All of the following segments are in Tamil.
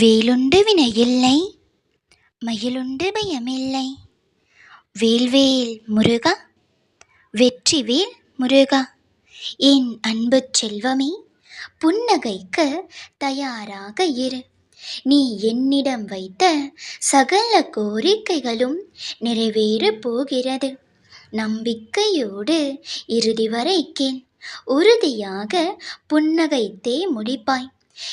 வேலுண்டு வினையில்லை மயிலுண்டு பயமில்லை. வேல்வேல் முருகா வெற்றிவேல் முருகா. என் அன்பு செல்வமே புன்னகைக்கு தயாராக இரு. நீ என்னிடம் வைத்த சகல கோரிக்கைகளும் நிறைவேற போகிறது. நம்பிக்கையோடு இறுதி வரைக்கேன் உறுதியாக புன்னகைத்தே முடிப்பாய்.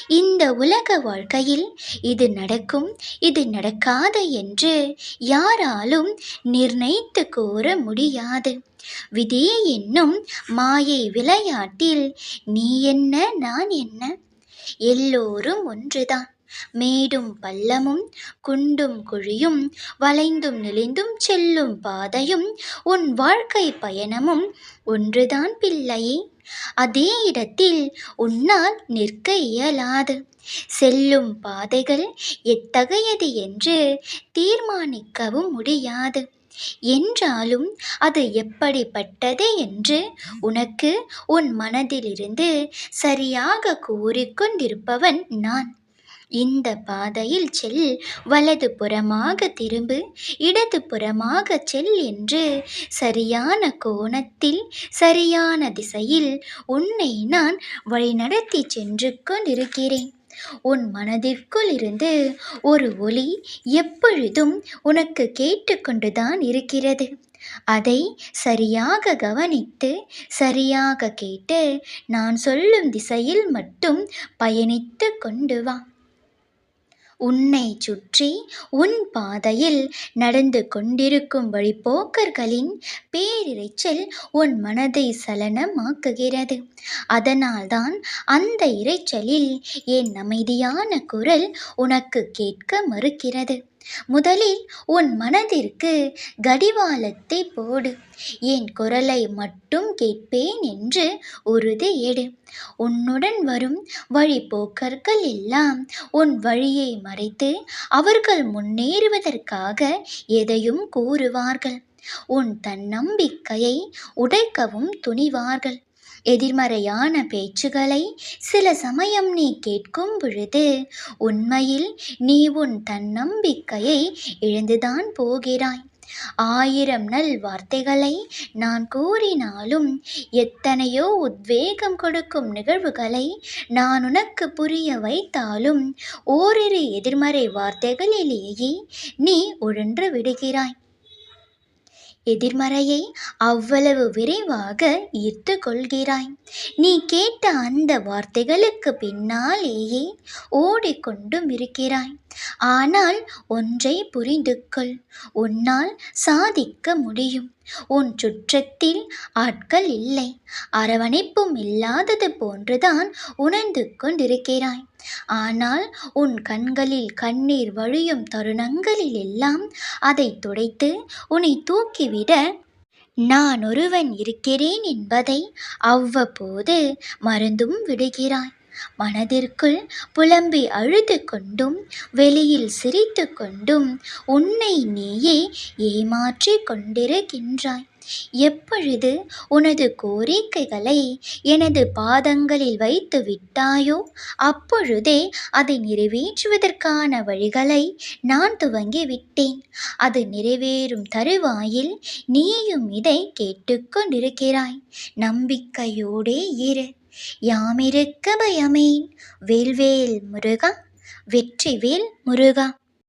இந்த உலக வாழ்க்கையில் இது நடக்கும் இது நடக்காது என்று யாராலும் நிர்ணயித்து கூற முடியாது. விதி என்னும் மாயை விளையாட்டில் நீ என்ன நான் என்ன? எல்லோரும் ஒன்றுதான். மேடும் பள்ளமும் குண்டும் குழியும் வளைந்தும் நெளிந்தும் செல்லும் பாதையும் உன் வாழ்க்கை பயணமும் ஒன்றுதான் பிள்ளையே அதே இடத்தில் உன்னால் நிற்க இயலாது. செல்லும் பாதைகள் எத்தகையது என்று தீர்மானிக்கவும் முடியாது. என்றாலும் அது எப்படிப்பட்டது என்று உனக்கு உன் மனதிலிருந்து சரியாக கூறிக்கொண்டிருப்பவன் நான். இந்த பாதையில் செல் வலது புறமாக திரும்பு இடது புறமாக செல் என்று சரியான கோணத்தில் சரியான திசையில் உன்னை நான் வழிநடத்தி சென்று கொண்டிருக்கிறேன் உன் மனதிற்குள் இருந்து ஒரு ஒளி எப்பொழுதும் உனக்கு கேட்டுக்கொண்டுதான் இருக்கிறது. அதை சரியாக கவனித்து சரியாக கேட்டு நான் சொல்லும் திசையில் மட்டும் பயணித்து கொண்டு வா. உன்னை சுற்றி உன் பாதையில் நடந்து கொண்டிருக்கும் வழிப்போக்கர்களின் பேரிரைச்சல் உன் மனதை சலனமாக்குகிறது. அதனால்தான் அந்த இரைச்சலில் என் அமைதியான குரல் உனக்கு கேட்க மறுக்கிறது. முதலில் உன் மனதிற்கு கடிவாளத்தை போடு. என் குரலை மட்டும் கேட்பேன் என்று உறுதி எடு. உன்னுடன் வரும் வழிபோக்கர்கள் எல்லாம் உன் வழியை மறைத்து அவர்கள் முன்னேறுவதற்காக எதையும் கூறுவார்கள். உன் தன்னம்பிக்கையை உடைக்கவும் துணிவார்கள். எதிர்மறையான பேச்சுகளை சில சமயம் நீ கேட்கும் பொழுது உண்மையில் நீ உன் தன்னம்பிக்கையை இழந்துதான் போகிறாய். ஆயிரம் நல் வார்த்தைகளை நான் கூறினாலும் எத்தனையோ உத்வேகம் கொடுக்கும் நிகழ்வுகளை நான் உனக்கு புரிய வைத்தாலும் ஓரிரு எதிர்மறை வார்த்தைகளிலேயே நீ உழன்று விடுகிறாய். எதிர்மறையை அவ்வளவு விரைவாக ஈர்த்து கொள்கிறாய் நீ கேட்ட அந்த வார்த்தைகளுக்கு பின்னாலேயே ஓடிக்கொண்டும் இருக்கிறாய். ஆனால் ஒன்றை புரிந்து கொள் உன்னால் சாதிக்க முடியும். உன் சுற்றத்தில் ஆட்கள் இல்லை. அரவணைப்பும் இல்லாதது போன்றுதான் உணர்ந்து கொண்டிருக்கிறாய். ஆனால் உன் கண்களில் கண்ணீர் வழியும் தருணங்களில் எல்லாம் அதை துடைத்து உன்னை தூக்கிவிட நான் ஒருவன் இருக்கிறேன் என்பதை அவ்வப்போது மறந்தும் விடுகிறாய். மனதிற்குள் புலம்பி அழுது கொண்டும் வெளியில் சிரித்து கொண்டும் உன்னை நீயே ஏமாற்றிக் கொண்டிருக்கின்றாய். எப்பொழுது உனது கோரிக்கைகளை எனது பாதங்களில் வைத்து விட்டாயோ அப்பொழுதே அதை நிறைவேற்றுவதற்கான வழிகளை நான் துவங்கி விட்டேன். அது நிறைவேறும் தருவாயில் நீயும் இதை கேட்டுக்கொண்டிருக்கிறாய். நம்பிக்கையோடே இரு. யாமிருக்க பயமேன். வேல்வேல் முருகா வெற்றிவேல் முருகா.